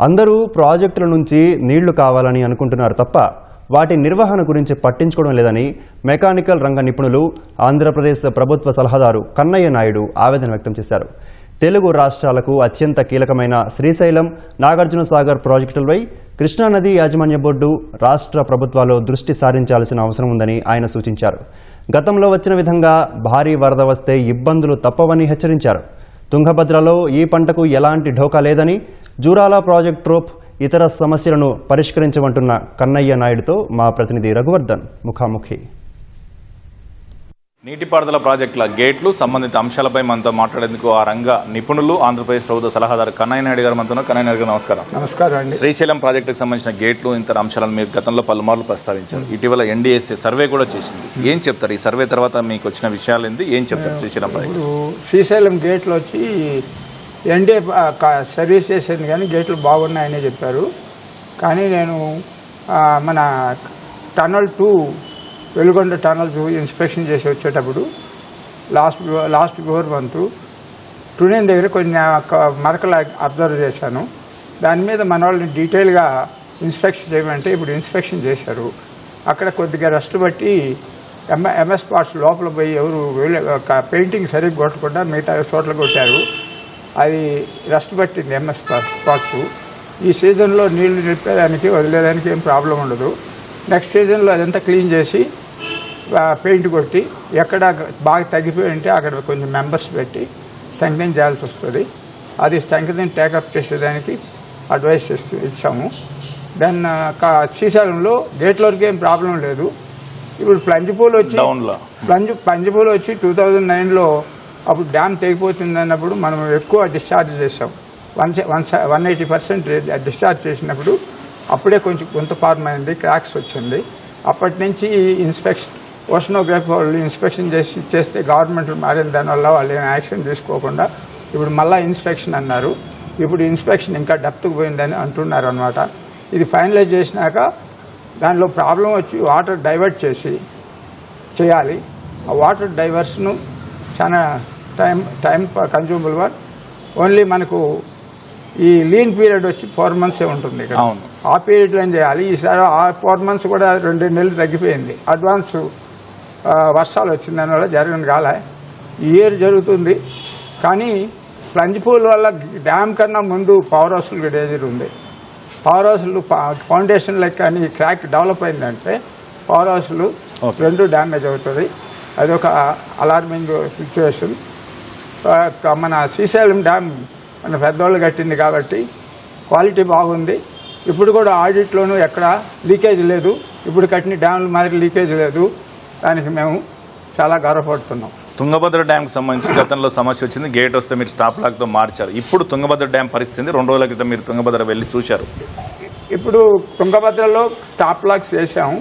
అందరూ ప్రాజెక్టుల నుంచి నీళ్ళు కావాలని అనుకుంటున్నారు తప్ప వాటి నిర్వహణ గురించి పట్టించుకోవడం లేదని మెకానికల్ రంగ నిపుణులు ఆంధ్రప్రదేశ్ ప్రభుత్వ సలహాదారు కన్నయ్య నాయుడు ఆవేదన వ్యక్తం చేశారు. తెలుగు రాష్ట్రాలకు అత్యంత కీలకమైన శ్రీశైలం నాగార్జున సాగర్ ప్రాజెక్టులపై కృష్ణానది యాజమాన్య బోర్డు రాష్ట్ర ప్రభుత్వాలు దృష్టి సారించాల్సిన అవసరం ఉందని ఆయన సూచించారు. గతంలో వచ్చిన విధంగా భారీ వరద వస్తే ఇబ్బందులు తప్పవని హెచ్చరించారు. తుంగభద్రలో ఈ పంటకు ఎలాంటి ఢోకా లేదని జూరాల ప్రాజెక్ట్ ట్రోప్ ఇతర సమస్యలను పరిష్కరించమంటున్న కన్నయ్య నాయుడుతో మా ప్రతినిధి రఘువర్ధన్ ముఖాముఖి. నీటిపారుదల ప్రాజెక్టుల గేట్లు సంబంధిత అంశాలపై మనతో మాట్లాడేందుకు ఆ రంగ నిపుణులు ఆంధ్రప్రదేశ్ ప్రభుత్వ సలహాదారు కన్నయ్య నాయుడు గారు మనతో. కన్నయ్య నాయుడు గారు నమస్కారం. నమస్కారం అండి. శ్రీశైలం ప్రాజెక్టుకు సంబంధించిన గేట్లు ఇతర అంశాలను మీరు గతంలో పలుమార్లు ప్రస్తావించారు. ఇటీవల ఎన్డీఎస్ఏ సర్వే కూడా చేసింది. ఏం చెప్తారు? ఈ సర్వే తర్వాత మీకు వచ్చిన విషయాలు ఏంది? ఏం చెప్తారు శ్రీశైలం ప్రాజెక్ట్ శ్రీశైలం గేట్లు వచ్చి ఎన్డీఏ సర్వీస్ చేసింది కానీ గేట్లు బాగున్నాయని చెప్పారు. కానీ నేను మన tunnel two Veligonda tunnel inspection చేసి వచ్చేటప్పుడు లాస్ట్ లాస్ట్ బిఫోర్ మంత్ టునేన్ దగ్గర కొన్ని ఒక మరకలు అబ్జర్వ్ చేశాను. దాని మీద మన వాళ్ళని డీటెయిల్గా ఇన్స్పెక్షన్ చేయమంటే ఇప్పుడు ఇన్స్పెక్షన్ చేశారు. అక్కడ కొద్దిగా రెస్ట్ బట్టి ఎం ఎంఎస్ పార్ట్స్ లోపల పోయి ఎవరు ఒక పెయింటింగ్ సరిగ్గా కొట్టకుండా మిగతా చోట్ల కొట్టారు. అది రెస్ట్ పట్టింది ఎంఎస్ పార్ట్స్. ఈ సీజన్లో నీళ్ళు నిలిపేదానికి వదిలేదానికి ఏం ప్రాబ్లం ఉండదు. నెక్స్ట్ సీజన్లో అదంతా క్లీన్ చేసి పెయింట్ కొట్టి ఎక్కడ బాగా తగ్గిపోయి ఉంటే అక్కడ కొంచెం మెంబర్స్ పెట్టి స్ట్రెంగ్తన్ చేయాల్సి వస్తుంది. అది స్ట్రెంగ్తన్ టేకప్ చేసేదానికి అడ్వైస్ చేస్తూ ఇచ్చాము. దెన్ శ్రీశైలంలో గేట్ల వరకు ఏం ప్రాబ్లం లేదు. ఇప్పుడు ప్లంజ్ పూల్ వచ్చి లో. ప్లంజ్ పంజపూల్ వచ్చి టూ థౌజండ్ నైన్లో అప్పుడు డ్యామ్ తెగిపోతుంది అన్నప్పుడు మనం ఎక్కువ డిశ్చార్జ్ చేసాం one one one eighty percent discharge చేసినప్పుడు అప్పుడే కొంచెం కొంత ఫార్మ్ అయింది క్రాక్స్ వచ్చింది. అప్పటి నుంచి ఇన్స్పెక్షన్ ఓషనోగ్రఫీ వాళ్ళు ఇన్స్పెక్షన్ చేసి చేస్తే గవర్నమెంట్ మారిన దానివల్ల వాళ్ళు ఏం యాక్షన్ తీసుకోకుండా ఇప్పుడు మళ్ళా ఇన్స్పెక్షన్ అన్నారు. ఇప్పుడు ఇన్స్పెక్షన్ ఇంకా డెప్త్కి పోయిందని అంటున్నారు అనమాట ఇది ఫైనలైజ్ చేసినాక దానిలో ప్రాబ్లం వచ్చి వాటర్ డైవర్ట్ చేసి చేయాలి. ఆ వాటర్ డైవర్స్ను చాలా time time consumable work only మనకు ఈ లీన్ పీరియడ్ వచ్చి ఫోర్ మంత్సే ఉంటుంది ఇక్కడ. ఆ పీరియడ్లో ఏం చేయాలి? ఈసారి ఆ ఫోర్ మంత్స్ కూడా రెండు నెలలు తగ్గిపోయింది. అడ్వాన్స్ వర్షాలు వచ్చిన దానివల్ల జరగని కాలే. ఇయర్ జరుగుతుంది. కానీ ప్లంజ్ పూల్ వల్ల డ్యామ్ కన్నా ముందు పవర్ హౌస్లు డేంజర్ ఉంది. పవర్ హౌస్లు ఫౌండేషన్ లెక్క కానీ క్రాక్ డెవలప్ అయిందంటే పవర్ హౌస్లు. రెండు డ్యామేజ్ అవుతుంది. అదొక అలార్మింగ్ సిచ్యువేషన్ మన శ్రీశైలం డ్యామ్ మన పెద్దవాళ్ళు కట్టింది కాబట్టి క్వాలిటీ బాగుంది. ఇప్పుడు కూడా ఆడిట్లోనూ ఎక్కడ లీకేజ్ లేదు. ఇప్పుడు కట్టిన డ్యామ్ల మాదిరి లీకేజ్ లేదు. దానికి మేము చాలా గర్వపడుతున్నాం. తుంగభద్ర డ్యామ్కి సంబంధించి గతంలో సమస్య వచ్చింది. గేట్ వస్తే మీరు స్టాప్ లాక్తో మార్చారు. ఇప్పుడు తుంగభద్ర డ్యామ్ పరిస్థితి రెండు రోజుల క్రితం మీరు తుంగభద్ర వెళ్ళి చూశారు. ఇప్పుడు తుంగభద్రలో స్టాప్ లాక్స్ వేసాము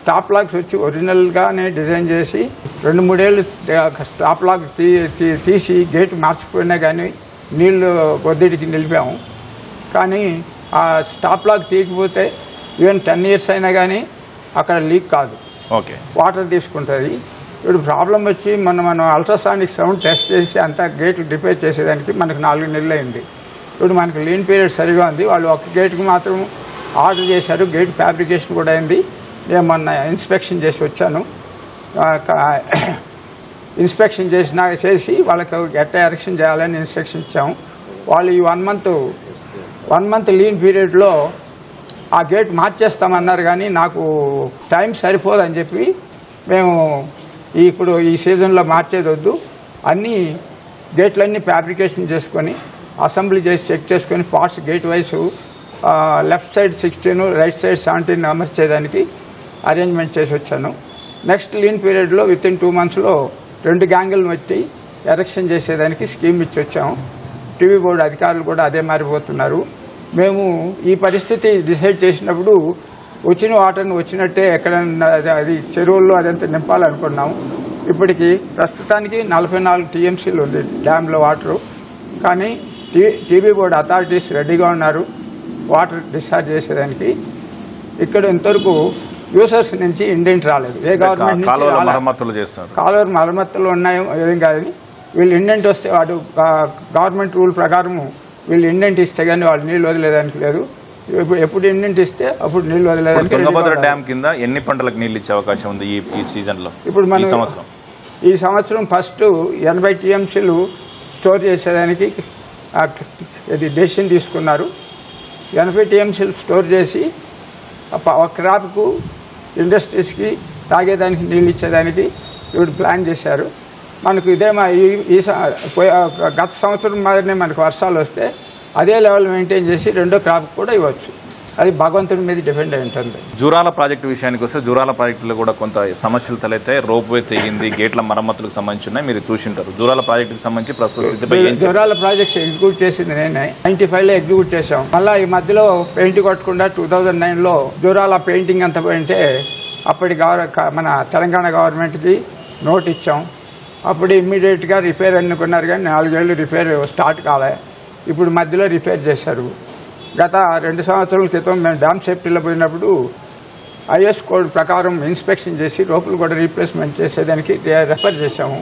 స్టాప్ లాక్స్ వచ్చి ఒరిజినల్గానే డిజైన్ చేసి రెండు మూడేళ్ళు స్టాప్ లాక్ తీసి గేట్ మార్చిపోయినా కానీ నీళ్ళు కొద్దిటికి నిలిపాము కానీ ఆ స్టాప్ లాక్ తీయకపోతే ఈవెన్ టెన్ ఇయర్స్ అయినా కానీ అక్కడ లీక్ కాదు. ఓకే. వాటర్ తీసుకుంటుంది. ఇప్పుడు ప్రాబ్లం వచ్చి మనం మనం అల్ట్రాసానిక్ సౌండ్ టెస్ట్ చేసి అంతా గేట్లు రిపేర్ చేసేదానికి మనకు నాలుగు నెలలు అయింది. ఇప్పుడు మనకి లీన్ పీరియడ్ సరిగా ఉంది. వాళ్ళు ఒక గేట్కి మాత్రం ఆర్డర్ చేశారు. గేట్ ఫ్యాబ్రికేషన్ కూడా అయింది. నేను మొన్న ఇన్స్పెక్షన్ చేసి వచ్చాను. ఇన్స్పెక్షన్ చేసిన చేసి వాళ్ళకి ఎట్ట ఎరక్షన్ చేయాలని ఇన్స్ట్రక్షన్ ఇచ్చాము. వాళ్ళు ఈ one month one month lean పీరియడ్లో ఆ గేట్ మార్చేస్తామన్నారు కానీ నాకు టైం సరిపోదని చెప్పి మేము ఇప్పుడు ఈ సీజన్లో మార్చేది వద్దు. అన్ని గేట్లన్నీ ఫ్యాబ్రికేషన్ చేసుకొని అసెంబ్లీ చేసి చెక్ చేసుకొని parts gate wise left side sixteen right side seventeen అమర్చేదానికి arrangement చేసి వచ్చాను. నెక్స్ట్ లీన్ పీరియడ్లో విత్ ఇన్ టూ మంత్స్లో రెండు గ్యాంగులను పెట్టి ఎరక్షన్ చేసేదానికి స్కీమ్ ఇచ్చి వచ్చాము. టీవీ బోర్డు అధికారులు కూడా అదే మారిపోతున్నారు. మేము ఈ పరిస్థితి డిసైడ్ చేసినప్పుడు వచ్చిన వాటర్ని వచ్చినట్టే ఎక్కడన్నా అది- చెరువుల్లో అదంతా నింపాలనుకున్నాం. ఇప్పటికి ప్రస్తుతానికి నలభై నాలుగు టీఎంసీలు ఉంది డ్యాంలో వాటరు. కానీ టీ టీబీ బోర్డు అథారిటీస్ రెడీగా ఉన్నారు. వాటర్ డిశ్చార్జ్ చేసేదానికి. ఇక్కడ ఇంతవరకు యూసర్స్ నుంచి ఇండెంట్ రాలేదు. ఏ గవర్నమెంట్. మరమ్మతులు చేస్తారు కాలువలు మరమ్మతులు ఉన్నాయో ఏం కాదని వీళ్ళు ఇండెంట్ వస్తే వాడు గవర్నమెంట్ రూల్ ప్రకారం వీళ్ళు ఇండెంట్ ఇస్తే కానీ వాళ్ళు నీళ్ళు వదిలేదానికి లేదు ఎప్పుడు- ఇండెంట్ ఇస్తే అప్పుడు నీళ్ళు వదిలేదానికి తుంగభద్ర డ్యామ్ కింద ఎన్ని పంటలకు నీళ్ళు ఇచ్చే అవకాశం ఉంది ఈ సీజన్లో ఇప్పుడు మనం సంవత్సరం? ఈ సంవత్సరం ఫస్ట్ ఎనభై టీఎంసీలు స్టోర్ చేసేదానికి ఇది డెసిషన్ తీసుకున్నారు. ఎనభై టీఎంసీలు స్టోర్ చేసి క్రాప్కు ఇండస్ట్రీస్కి తాగేదానికి నీళ్ళు ఇచ్చేదానికి ఇప్పుడు ప్లాన్ చేశారు. మనకు ఇదే మా ఈ గత సంవత్సరం మాదిరినే మనకు వర్షాలు వస్తే అదే లెవెల్ మెయింటైన్ చేసి రెండో క్రాప్ కూడా ఇవ్వచ్చు. అది భగవంతుడి మీద డిపెండ్ అయి ఉంటుంది. జూరాల ప్రాజెక్టు విషయానికి వస్తే జూరాల ప్రాజెక్టులో కూడా కొంత సమస్యలు తలెత్తాయి రోప్ వే తెగింది గేట్ల మరమ్మతులకు సంబంధించి ఉన్నాయి మీరు చూసింటారు. జూరాల ప్రాజెక్టుకు సంబంధించి ప్రస్తుత? జ్వరాల ప్రాజెక్ట్స్ ఎగ్జిక్యూట్ చేసింది నేనే. నైన్టీ ఫైవ్లో ఎగ్జిక్యూట్ చేశాం. మళ్ళీ ఈ మధ్యలో పెయింట్ కొట్టకుండా టూ థౌజండ్ నైన్లో జ్వరాల పెయింటింగ్ అంత పోయింటే అప్పటి గవర్- మన తెలంగాణ గవర్నమెంట్కి నోట్ ఇచ్చాం. అప్పుడు ఇమ్మీడియట్గా రిపేర్ అనుకున్నారు కానీ నాలుగేళ్ళు రిపేర్ స్టార్ట్ కాలే. ఇప్పుడు మధ్యలో రిపేర్ చేశారు. గత రెండు సంవత్సరాల క్రితం మేము డ్యామ్ సేఫ్టీలో పోయినప్పుడు ఐఎస్ కోడ్ ప్రకారం ఇన్స్పెక్షన్ చేసి రోపులు కూడా రీప్లేస్మెంట్ చేసేదానికి రెఫర్ చేశాము.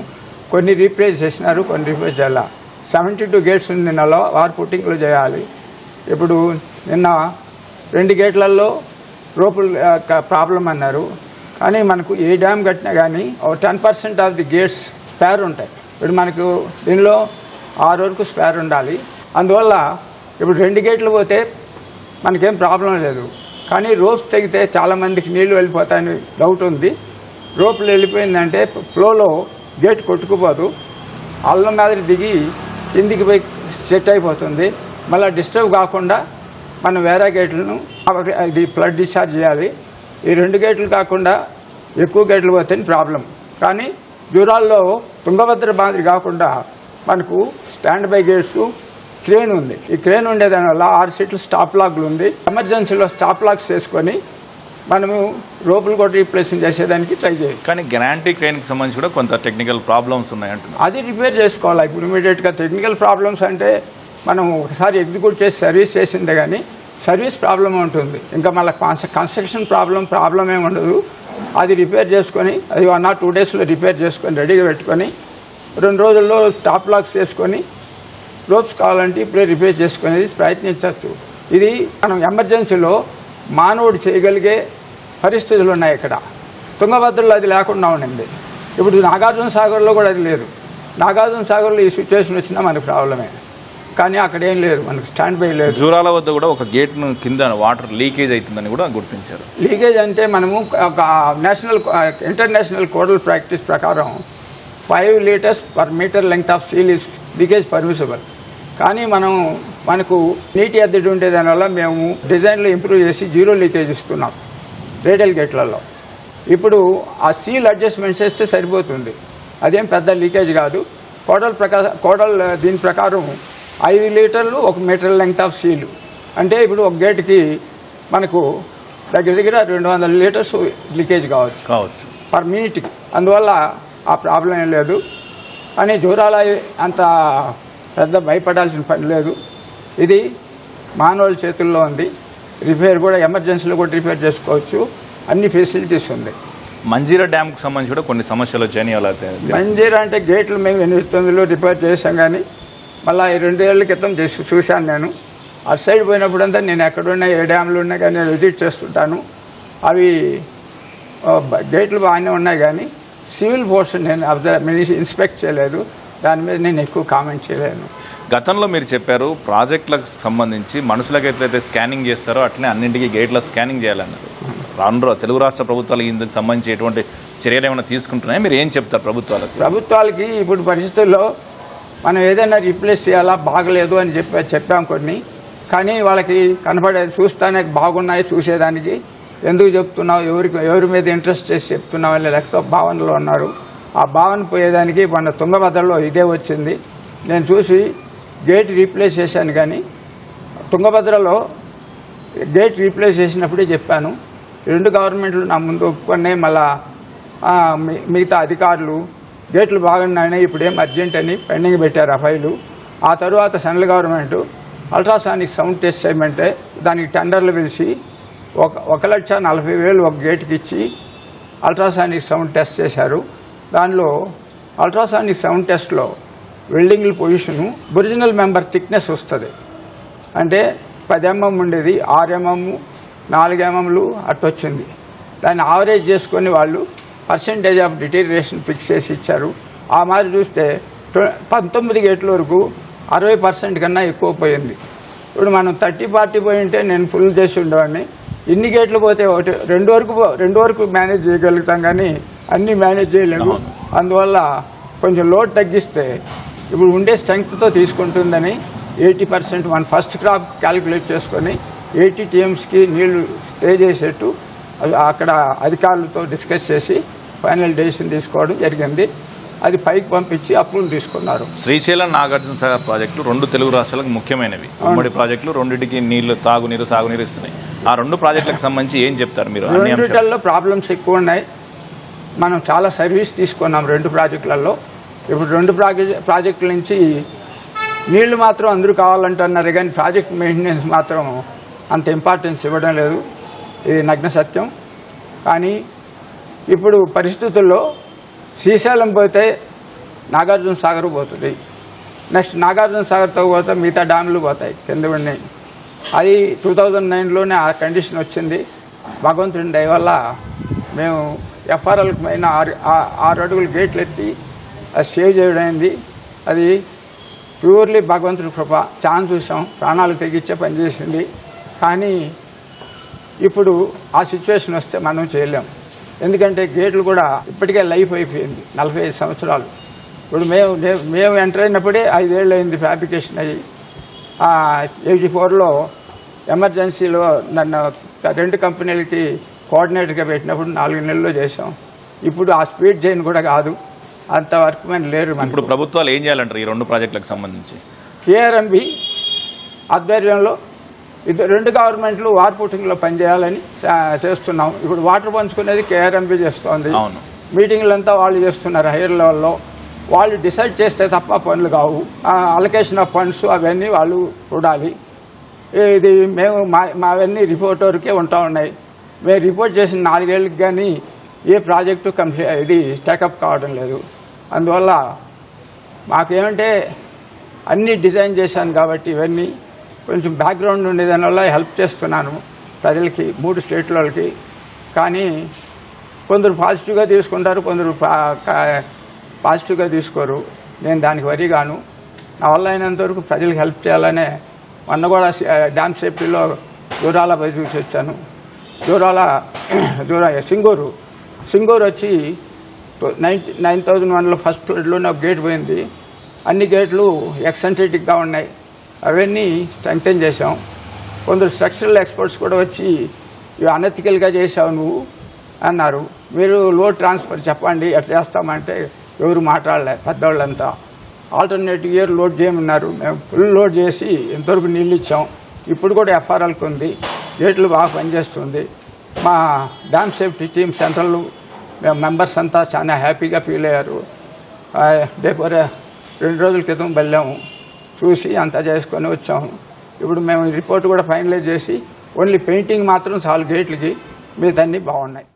కొన్ని రీప్లేస్ చేసినారు కొన్ని రీప్లేస్ చేయాల. సెవెంటీ టూ గేట్స్ ఉంది నెలలో వారు పుట్టింగ్లు చేయాలి. ఇప్పుడు నిన్న రెండు గేట్లలో రోపులు ప్రాబ్లం అన్నారు. కానీ మనకు ఏ డ్యామ్ కట్టినా కానీ ఒక ten percent of the gates spare ఉంటాయి. ఇప్పుడు మనకు దీనిలో ఆరు వరకు స్పేర్ ఉండాలి. అందువల్ల ఇప్పుడు రెండు గేట్లు పోతే మనకేం ప్రాబ్లం లేదు. కానీ రోప్స్ తెగితే చాలా మందికి నీళ్ళు వెళ్ళిపోతాయని డౌట్ ఉంది. రోపులు వెళ్ళిపోయిందంటే ఫ్లోలో గేట్ కొట్టుకుపోదు. అల్లం మాదిరి దిగి కిందికి పోయి సెట్ అయిపోతుంది. మళ్ళీ డిస్టర్బ్ కాకుండా మనం వేరే గేట్లను ఇది ఫ్లడ్ డిశ్చార్జ్ చేయాలి. ఈ రెండు గేట్లు కాకుండా ఎక్కువ గేట్లు పోతే ప్రాబ్లం. కానీ దూరాల్లో తుంగభద్ర మాదిరి కాకుండా మనకు స్టాండ్ బై గేట్స్ క్రేన్ ఉంది. ఈ క్రేన్ ఉండేదాని వల్ల ఆరు సీట్లు స్టాప్ లాక్లు ఉంది. ఎమర్జెన్సీలో స్టాప్ లాక్స్ చేసుకొని మనము రోపులు కూడా రీప్లేసింగ్ చేసేదానికి ట్రై చేయాలి. కానీ గ్యారంటీ క్రెయిన్కి సంబంధించి కూడా కొంత టెక్నికల్ ప్రాబ్లమ్స్ ఉన్నాయి అంటున్నారు అది రిపేర్ చేసుకోవాలి. ఇప్పుడు ఇమీడియట్గా టెక్నికల్ ప్రాబ్లమ్స్ అంటే మనం ఒకసారి ఎగ్జిక్యూట్ చేసి సర్వీస్ చేసిందే కానీ సర్వీస్ ప్రాబ్లం ఉంటుంది. ఇంకా మళ్ళీ కన్స్ట్రక్షన్ ప్రాబ్లం ప్రాబ్లం ఏమి ఉండదు. అది రిపేర్ చేసుకొని అది వన్ ఆర్ టూ డేస్లో రిపేర్ చేసుకొని రెడీగా పెట్టుకొని రెండు రోజుల్లో స్టాప్ లాక్స్ చేసుకొని రోప్స్ కావాలంటే ఇప్పుడే రిపేర్ చేసుకునేది ప్రయత్నించవచ్చు. ఇది మనం ఎమర్జెన్సీలో మానవుడు చేయగలిగే పరిస్థితులు ఉన్నాయి ఇక్కడ. తుంగభద్రలో అది లేకుండా ఉండింది. ఇప్పుడు నాగార్జున సాగర్లో కూడా అది లేదు. నాగార్జున సాగర్లో ఈ సిచ్యువేషన్ వచ్చినా మనకు ప్రాబ్లమే కానీ అక్కడ ఏం లేదు మనకు స్టాండ్ బై లేదు. జూరాల వద్ద కూడా ఒక గేట్ కింద వాటర్ లీకేజ్ అవుతుందని కూడా గుర్తించారు. లీకేజ్ అంటే మనము ఒక నేషనల్ ఇంటర్నేషనల్ కోడల్ ప్రాక్టీస్ ప్రకారం five litres per metre length of seal is leakage permissible కానీ మనం మనకు నీటి అద్దెడి ఉండే దానివల్ల మేము డిజైన్లో ఇంప్రూవ్ చేసి జీరో లీకేజ్ ఇస్తున్నాం రేడియల్ గేట్లలో. ఇప్పుడు ఆ సీల్ అడ్జస్ట్మెంట్ చేస్తే సరిపోతుంది. అదేం పెద్ద లీకేజ్ కాదు. కోడల్ ప్రకారం కోడల్ దీని ప్రకారం ఐదు లీటర్లు ఒక మీటర్ లెంగ్త్ ఆఫ్ సీలు అంటే ఇప్పుడు ఒక గేట్కి మనకు దగ్గర దగ్గర రెండు వందల లీటర్స్ లీకేజ్ కావచ్చు. కావచ్చు. పర్ మినిట్కి అందువల్ల ఆ ప్రాబ్లం ఏం లేదు. కానీ జూరాల అంత పెద్ద భయపడాల్సిన పని లేదు. ఇది మానవుల చేతుల్లో ఉంది. రిపేర్ కూడా ఎమర్జెన్సీలో కూడా రిపేర్ చేసుకోవచ్చు. అన్ని ఫెసిలిటీస్ ఉంది. మంజీరా డ్యామ్కు సంబంధించి కూడా కొన్ని సమస్యలు వచ్చాయని అలా మంజీరా అంటే గేట్లు మేము ఎనిమిది తొమ్మిదిలో రిపేర్ చేశాం కానీ మళ్ళీ ఈ రెండు ఏళ్ళ క్రితం చేసి చూశాను నేను. అటు సైడ్ పోయినప్పుడంతా నేను ఎక్కడున్నా ఏ డ్యామ్లు ఉన్నా కానీ నేను విజిట్ చేస్తుంటాను. అవి గేట్లు బాగానే ఉన్నాయి కానీ సివిల్ పోర్షన్ నేను అబ్జర్వ్ ఇన్స్పెక్ట్ చేయలేదు. దాని మీద నేను ఎక్కువ కామెంట్ చేయలేను. గతంలో మీరు చెప్పారు ప్రాజెక్టులకు సంబంధించి మనుషులకు ఎట్లయితే స్కానింగ్ చేస్తారో అట్లనే అన్నింటికి గేట్ల స్కానింగ్ చేయాలన్నారు. రాను తెలుగు రాష్ట్ర ప్రభుత్వాలు ఇందుకు సంబంధించి ఎటువంటి చర్యలు ఏమైనా తీసుకుంటున్నాయి? మీరు ఏం చెప్తారు ప్రభుత్వాలకు? ప్రభుత్వాలకి ఇప్పుడు పరిస్థితుల్లో మనం ఏదైనా రీప్లేస్ చేయాలా? బాగలేదు అని చెప్పి చెప్పాం కొన్ని. కానీ వాళ్ళకి కనపడేది చూస్తానే బాగున్నాయి చూసేదానికి. ఎందుకు చెప్తున్నావు? ఎవరికి ఎవరి మీద ఇంట్రెస్ట్ చేసి చెప్తున్నావు? అనే లెక్క భావనలో ఉన్నారు. ఆ భావన పోయేదానికి మన తుంగభద్రలో ఇదే వచ్చింది. నేను చూసి గేట్ రీప్లేస్ చేశాను కానీ తుంగభద్రలో గేట్ రీప్లేస్ చేసినప్పుడే చెప్పాను. రెండు గవర్నమెంట్లు నా ముందు ఒప్పుకున్నాయి. మళ్ళా మిగతా అధికారులు గేట్లు ఇప్పుడు ఏం అర్జెంట్ అని పెండింగ్ పెట్టారు ఆ ఫైలు ఆ తరువాత central government ultrasonic sound test చేయమంటే దానికి టెండర్లు పిలిచి ఒక ఒక లక్ష నలభై వేలు ఒక గేట్కి ఇచ్చి అల్ట్రాసానిక్ సౌండ్ టెస్ట్ చేశారు. దానిలో అల్ట్రాసానిక్ సౌండ్ టెస్ట్లో వెల్డింగ్ల పొజిషను ఒరిజినల్ మెంబర్ థిక్నెస్ వస్తుంది. అంటే పది ఎంఎం ఉండేది ఆరు ఎంఎం నాలుగు ఎంఎంలు అట్టొచ్చింది. దాన్ని ఆవరేజ్ చేసుకొని వాళ్ళు పర్సంటేజ్ ఆఫ్ డిటీరియేషన్ ఫిక్స్ చేసి ఇచ్చారు. ఆ మాదిరి చూస్తే పంతొమ్మిది గేట్ల వరకు అరవై పర్సెంట్ కన్నా ఎక్కువ పోయింది. ఇప్పుడు మనం థర్టీ ఫార్టీ పోయి ఉంటే నేను ఫుల్ చేసి ఉండేవాడిని. ఇన్ని గేట్లు పోతే ఒకటి రెండు వరకు రెండు వరకు మేనేజ్ చేయగలుగుతాం కానీ అన్ని మేనేజ్ చేయలేము. అందువల్ల కొంచెం లోడ్ తగ్గిస్తే ఇప్పుడు ఉండే స్ట్రెంగ్త్తో తీసుకుంటుందని ఎయిటీ పర్సెంట్ మన ఫస్ట్ క్రాప్ క్యాలిక్యులేట్ చేసుకొని ఎయిటీ టీఎమ్స్కి నీళ్ళు స్టే చేసేట్టు అక్కడ అధికారులతో డిస్కస్ చేసి ఫైనల్ డెసిషన్ తీసుకోవడం జరిగింది. అది పైకి పంపించి అప్రూవల్ తీసుకున్నారు. శ్రీశైలం నాగార్జున సాగర్ ప్రాజెక్టులు రెండు తెలుగు రాష్ట్రాలకు ముఖ్యమైనవి. ఉమ్మడి ప్రాజెక్టులు రెండింటికి నీళ్ళు తాగునీరు సాగునీరు ఇస్తున్నాయి. ఆ రెండు ప్రాజెక్టులకు సంబంధించి ఏం చెప్తారు మీరు? రెండిటల్లో ప్రాబ్లమ్స్ ఎక్కువ ఉన్నాయి. మనం చాలా సర్వీస్ తీసుకున్నాం రెండు ప్రాజెక్టులలో. ఇప్పుడు రెండు ప్రాజెక్ట్ ప్రాజెక్టుల నుంచి నీళ్ళు మాత్రం అందరూ కావాలంటున్నారు కానీ ప్రాజెక్ట్ మెయింటెనెన్స్ మాత్రం అంత ఇంపార్టెన్స్ ఇవ్వడం లేదు. ఇది నగ్న సత్యం. కానీ ఇప్పుడు పరిస్థితుల్లో శ్రీశైలం పోతే నాగార్జున సాగర్ పోతుంది. నెక్స్ట్ నాగార్జున సాగర్తో పోతే మిగతా డ్యాములు పోతాయి కింద ఉన్నాయి అది టూ థౌజండ్ నైన్లోనే ఆ కండిషన్ వచ్చింది. భగవంతుని దయ వల్ల మేము ఎఫ్ఆర్ఎల్కి పైన ఆరు ఆరు అడుగులు గేట్లు ఎత్తి అది సేవ్ చేయడమైంది అది ప్యూర్లీ భగవంతుడి కృప. ఛాన్స్ చూసాం. ప్రాణాలు తెగించే పనిచేసింది కానీ ఇప్పుడు ఆ సిచ్యువేషన్ వస్తే మనం చేయలేం. ఎందుకంటే గేట్లు కూడా ఇప్పటికే లైఫ్ అయిపోయింది. నలభై ఐదు సంవత్సరాలు. ఇప్పుడు మేము మేము ఎంటర్ అయినప్పుడే ఐదేళ్ళు అయింది ఫ్యాబ్రికేషన్ అయ్యి. ఎయిటీ ఫోర్లో ఎమర్జెన్సీలో నన్ను రెండు కంపెనీలకి కోఆర్డినేటర్గా పెట్టినప్పుడు నాలుగు నెలల్లో చేసాం ఇప్పుడు ఆ స్పీడ్ చేయని కూడా కాదు. అంత వర్క్ మేము లేరు ఇప్పుడు ప్రభుత్వాలు ఏం చేయాలంటారు ఈ రెండు ప్రాజెక్టులకు సంబంధించి? కేఆర్ఎంబి ఆధ్వర్యంలో ఇద్దరు రెండు గవర్నమెంట్లు వార్ పుటింగ్లో పనిచేయాలని చేస్తున్నాం. ఇప్పుడు వాటర్ పంచుకునేది కేఆర్ఎంబి చేస్తోంది. మీటింగ్లంతా వాళ్ళు చేస్తున్నారు హైయర్ లెవెల్లో. వాళ్ళు డిసైడ్ చేస్తే తప్ప పనులు కావు. అలొకేషన్ ఆఫ్ ఫండ్స్ అవన్నీ వాళ్ళు చూడాలి. ఇది మేము మా మావన్నీ రిపోర్ట్ వరకే ఉంటా ఉన్నాయి. మేము రిపోర్ట్ చేసిన నాలుగేళ్ళకి కానీ ఏ ప్రాజెక్టు కంప్లీ ఇది టేకప్ కావడం లేదు. అందువల్ల మాకేమంటే అన్ని డిజైన్ చేశాను కాబట్టి ఇవన్నీ కొంచెం బ్యాక్గ్రౌండ్ ఉండే దానివల్ల హెల్ప్ చేస్తున్నాను ప్రజలకి మూడు స్టేట్లకి కానీ కొందరు పాజిటివ్గా తీసుకుంటారు కొందరు పా- కా- పాజిటివ్గా తీసుకోరు. నేను దానికి వరిగాను నా వల్ల అయినంత వరకు ప్రజలకు హెల్ప్ చేయాలనే మొన్న కూడా డ్యామ్ సేఫ్టీలో దూరాల పోయి చూసి వచ్చాను. దూరాల దూరా సింగూరు. సింగూరు వచ్చి నైన్ నైన్ థౌజండ్ వన్లో ఫస్ట్ ఫ్లోర్లోనే ఒక గేట్ పోయింది. అన్ని గేట్లు ఎక్సెంట్రిటిక్గా ఉన్నాయి. అవన్నీ స్ట్రెంగ్తెన్ చేశాం. కొందరు స్ట్రక్చరల్ ఎక్స్పర్ట్స్ కూడా వచ్చి ఇవి అనెథికల్గా చేశావు నువ్వు అన్నారు. మీరు లోడ్ ట్రాన్స్ఫర్ చెప్పండి ఎట్లా చేస్తామంటే ఎవరు మాట్లాడలే పెద్దవాళ్ళంతా ఆల్టర్నేటివ్ ఇయర్ లోడ్ చేయమన్నారు. మేము ఫుల్ లోడ్ చేసి ఇంతవరకు నీళ్ళు ఇచ్చాం ఇప్పుడు కూడా ఎఫ్ఆర్ఎల్కి ఉంది. గేట్లు బాగా పనిచేస్తుంది. మా డ్యామ్ సేఫ్టీ టీమ్ సెంట్రల్ మేము మెంబర్స్ అంతా చాలా హ్యాపీగా ఫీల్ అయ్యారు. ఆ, రెండు రోజుల క్రితం వెళ్ళాము. చూసి అంతా చేసుకొని వచ్చాము. ఇప్పుడు మేము రిపోర్ట్ కూడా ఫైనలైజ్ చేసి ఓన్లీ పెయింటింగ్ మాత్రం చాలు గేట్లకి మిగతాన్ని బాగున్నాయి.